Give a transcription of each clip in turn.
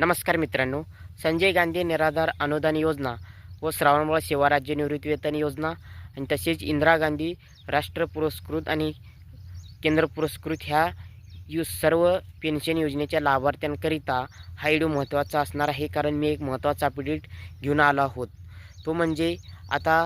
नमस्कार मित्रांनो संजय गांधी निराधार अनुदान योजना व श्रावणबाळ सेवा राज्य निवृत्तीवेतन योजना आणि तसेच इंदिरा गांधी राष्ट्र पुरस्कृत आणि केंद्र पुरस्कृत ह्या यू सर्व पेन्शन योजनेच्या लाभार्थ्यांकरिता हा व्हिडिओ महत्त्वाचा असणार आहे कारण मी एक महत्त्वाचा अपडेट घेऊन आलो आहोत. तो म्हणजे आता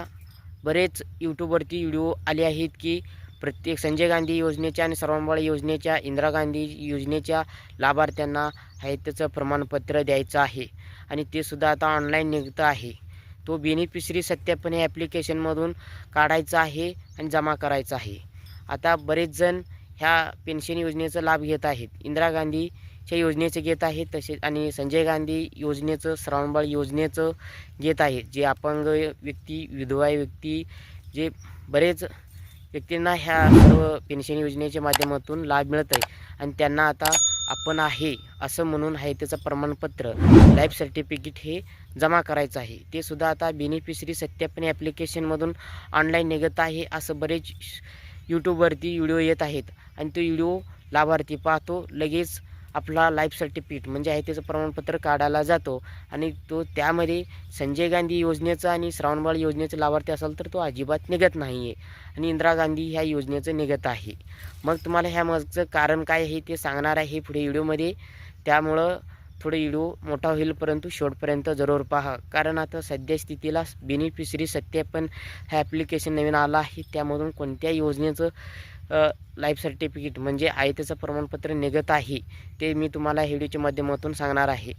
बरेच यूट्यूबवरती व्हिडिओ आले आहेत की प्रत्येक संजय गांधी योजनेच्या आणि श्रावणबाळ योजनेच्या इंदिरा गांधी योजनेच्या लाभार्थ्यांना आहे त्याचं प्रमाणपत्र द्यायचं आहे. आणि ते सुद्धा आता ऑनलाईन निघतं आहे. तो बेनिफिशरी सत्यापन हे ॲप्लिकेशनमधून काढायचा आहे आणि जमा करायचा आहे. आता बरेच जण ह्या पेन्शन योजनेचा लाभ घेत आहेत. इंदिरा गांधीच्या योजनेचं घेत आहेत तसेच आणि संजय गांधी योजनेचं श्रावणबाळ योजनेचं घेत आहेत. जे अपंग व्यक्ती विधवा व्यक्ती जे बरेच व्यक्तींना ह्या सर्व पेन्शन योजनेच्या माध्यमातून लाभ मिळत आहे आणि त्यांना आता आपण आहे असं म्हणून आहे त्याचं प्रमाणपत्र लाईफ सर्टिफिकेट हे जमा करायचं आहे. ते सुद्धा आता बेनिफिशरी सत्यापन ॲप्लिकेशनमधून ऑनलाईन निघत आहे असं बरेच यूट्यूबवरती व्हिडिओ येत आहेत. आणि तो व्हिडिओ लाभार्थी पाहतो लगेच आपला लाईफ सर्टिफिकेट म्हणजे आहे त्याचं प्रमाणपत्र काढायला जातो. आणि तो त्यामध्ये संजय गांधी योजनेचं आणि श्रावणबाळ योजनेचं लाभार्थी असाल तर तो अजिबात निघत नाही आहे आणि इंदिरा गांधी ह्या योजनेचं निघत आहे. मग तुम्हाला ह्या मागचं कारण काय आहे ते सांगणार आहे पुढे व्हिडिओमध्ये. त्यामुळं थोडं व्हिडिओ मोठा होईल परंतु शेवटपर्यंत जरूर पहा. कारण आता सध्या स्थितीला बेनिफिशरी सत्यापन हे ॲप्लिकेशन नवीन आलं आहे. त्यामधून कोणत्या योजनेचं लाईफ सर्टिफिकेट म्हणजे आयतेचं प्रमाणपत्र निघत आहे ते मी तुम्हाला व्हिडिओच्या माध्यमातून सांगणार आहे.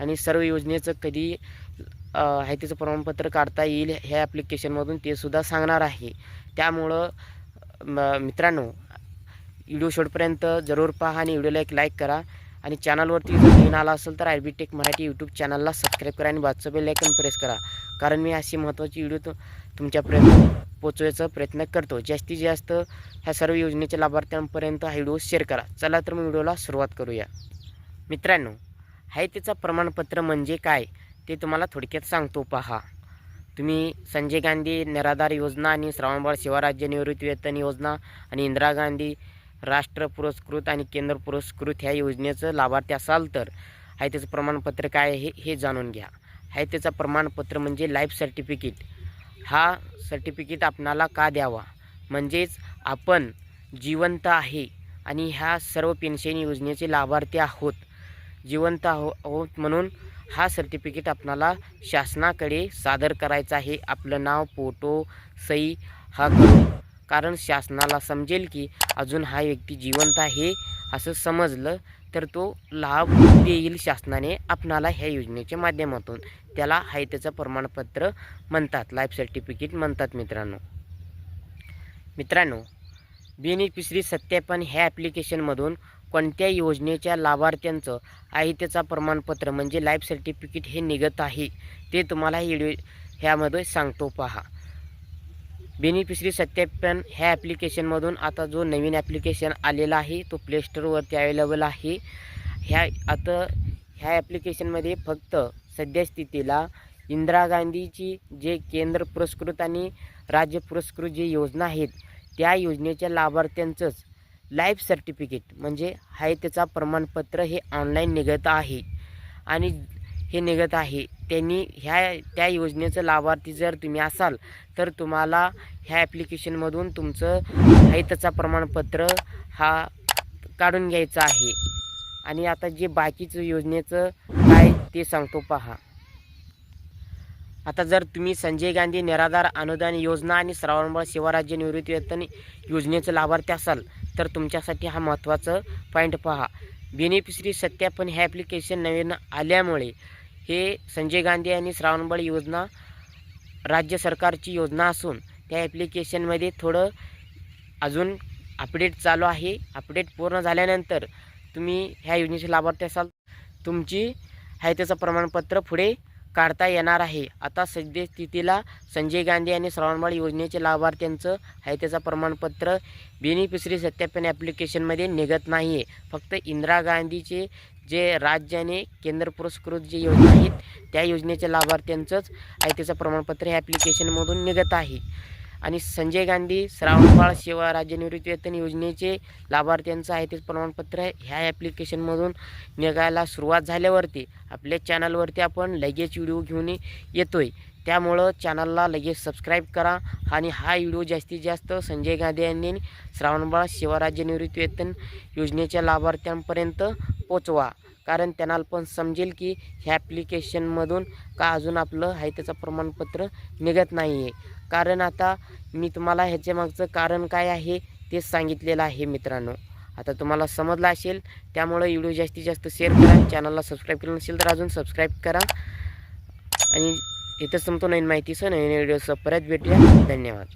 आणि सर्व योजनेचं कधी आयतेचं प्रमाणपत्र काढता येईल ह्या ॲप्लिकेशनमधून ते सुद्धा सांगणार आहे. त्यामुळं म- मित्रांनो व्हिडिओ शेवटपर्यंत जरूर पहा आणि व्हिडिओला एक लाईक करा. आणि चॅनलवरती जर नवीन आला असेल तर I B tech Marathi YouTube चॅनलला सबस्क्राईब करा आणि बाजूचं बेल आयकन प्रेस करा. कारण मी अशी महत्त्वाची व्हिडिओ तुमच्यापर्यंत पोचवायचा प्रयत्न करतो. जास्तीत जास्त ह्या सर्व योजनेच्या लाभार्थ्यांपर्यंत हा व्हिडिओ शेअर करा. चला तर मग व्हिडिओला सुरुवात करूया. मित्रांनो हायतेचं प्रमाणपत्र म्हणजे काय? ते तुम्हाला थोडक्यात सांगतो पहा. तुम्ही संजय गांधी निराधार योजना आणि श्रावणबाळ सेवा राज्य निवृत्ती वेतन योजना आणि इंदिरा गांधी राष्ट्र पुरस्कृत आणि केंद्र पुरस्कृत ह्या योजनेचं लाभार्थी असाल तर हायतेचं त्याचं प्रमाणपत्र काय आहे हे जाणून घ्या. आहे त्याचं प्रमाणपत्र म्हणजे लाईफ सर्टिफिकेट हा सर्टिफिकेट आपणाला का द्यावा? म्हणजेच आपण जिवंत आहे आणि ह्या सर्व पेन्शन योजनेचे लाभार्थी आहोत. जिवंत आहोत म्हणून हा सर्टिफिकेट आपणाला शासनाकडे सादर करायचा आहे. आपलं नाव फोटो सई हा करून. कारण शासनाला समजेल की अजून हा व्यक्ती जिवंत आहे असं समजलं तर तो लाभ देईल शासनाने आपणाला ह्या योजनेच्या माध्यमातून. त्याला आहे त्याचं प्रमाणपत्र म्हणतात लाईफ सर्टिफिकेट म्हणतात मित्रांनो. मित्रांनो बेनिफिशरी सत्यापन ह्या ॲप्लिकेशनमधून कोणत्या योजनेच्या लाभार्थ्यांचं आहे त्याचं प्रमाणपत्र म्हणजे लाईफ सर्टिफिकेट हे निघत आहे ते तुम्हाला व्हिडिओ ह्यामध्ये सांगतो पहा. बेनिफिशरी सत्यापन ह्या ॲप्लिकेशनमधून आता जो नवीन ॲप्लिकेशन आलेला आहे तो प्ले अवेलेबल आहे. ह्या आता ह्या ॲप्लिकेशनमध्ये फक्त सध्या स्थितीला इंदिरा गांधीची जे केंद्र पुरस्कृत आणि राज्य पुरस्कृत जे योजना आहेत त्या योजनेच्या लाभार्थ्यांचंच लाईफ सर्टिफिकेट म्हणजे आहे त्याचा प्रमाणपत्र हे ऑनलाईन निघत आहे. आणि हे निघत आहे. त्यांनी ह्या त्या योजनेचं लाभार्थी जर तुम्ही असाल तर तुम्हाला ह्या ॲप्लिकेशनमधून तुमचं आहे प्रमाणपत्र हा काढून घ्यायचा आहे. आणि आता जे बाकीचं योजनेचं काय ते सांगतो पहा. आता जर तुम्ही संजय गांधी निराधार अनुदान योजना आणि श्रावणबाळ सेवा राज्य योजनेचं लाभार्थी असाल तर तुमच्यासाठी हा महत्त्वाचं पॉईंट पहा. बेनिफिशरी सत्यापन हे ॲप्लिकेशन नवीन आल्यामुळे हे संजय गांधी आणि श्रावणबळ योजना राज्य सरकारची योजना असून त्या ॲप्लिकेशनमध्ये थोडं अजून अपडेट चालू आहे. अपडेट पूर्ण झाल्यानंतर तुम्ही ह्या योजनेचे लाभार्थी असाल. तुमची आहे त्याचं प्रमाणपत्र पुढे काढता येणार आहे. आता सद्यस्थितीला संजय गांधी आणि श्रावणबाळ योजनेचे लाभार्थ्यांचं आहे त्याचं प्रमाणपत्र. बेनिफिशरी सत्यापन ॲप्लिकेशनमध्ये निघत नाही आहे फक्त इंदिरा गांधीचे जे राज्य आणि केंद्र पुरस्कृत जे योजना आहेत त्या योजनेच्या लाभार्थ्यांचंच आहे त्याचं प्रमाणपत्र हे ॲप्लिकेशनमधून निघत आहे. आणि संजय गांधी श्रावणबाळ सेवा राज्य निवृत्तीवेतन योजनेचे लाभार्थ्यांचं आहे ते प्रमाणपत्र ह्या ॲप्लिकेशनमधून निघायला सुरुवात झाल्यावरती आपल्या चॅनलवरती आपण लगेच व्हिडिओ घेऊन येतो आहे त्यामुळं चॅनलला लगेच सबस्क्राईब करा आणि हा व्हिडिओ जास्तीत जास्त संजय गांधी यांनी श्रावणबाळ सेवा राज्य निवृत्तीवेतन योजनेच्या लाभार्थ्यांपर्यंत पोचवा. कारण त्यांना पण समजेल की ह्या ॲप्लिकेशनमधून का अजून आपलं आहे त्याचं प्रमाणपत्र निघत नाही आहे कारण आता मी तुम्हाला ह्याच्या मागचं कारण काय आहे तेच सांगितलेलं आहे मित्रांनो. आता तुम्हाला समजलं असेल त्यामुळं व्हिडिओ जास्तीत जास्त शेअर करा चॅनलला सबस्क्राईब केलं नसेल तर अजून सबस्क्राईब करा. आणि इथंच तुमचं नवीन माहितीसह नवीन व्हिडिओसह परत भेटूया. धन्यवाद.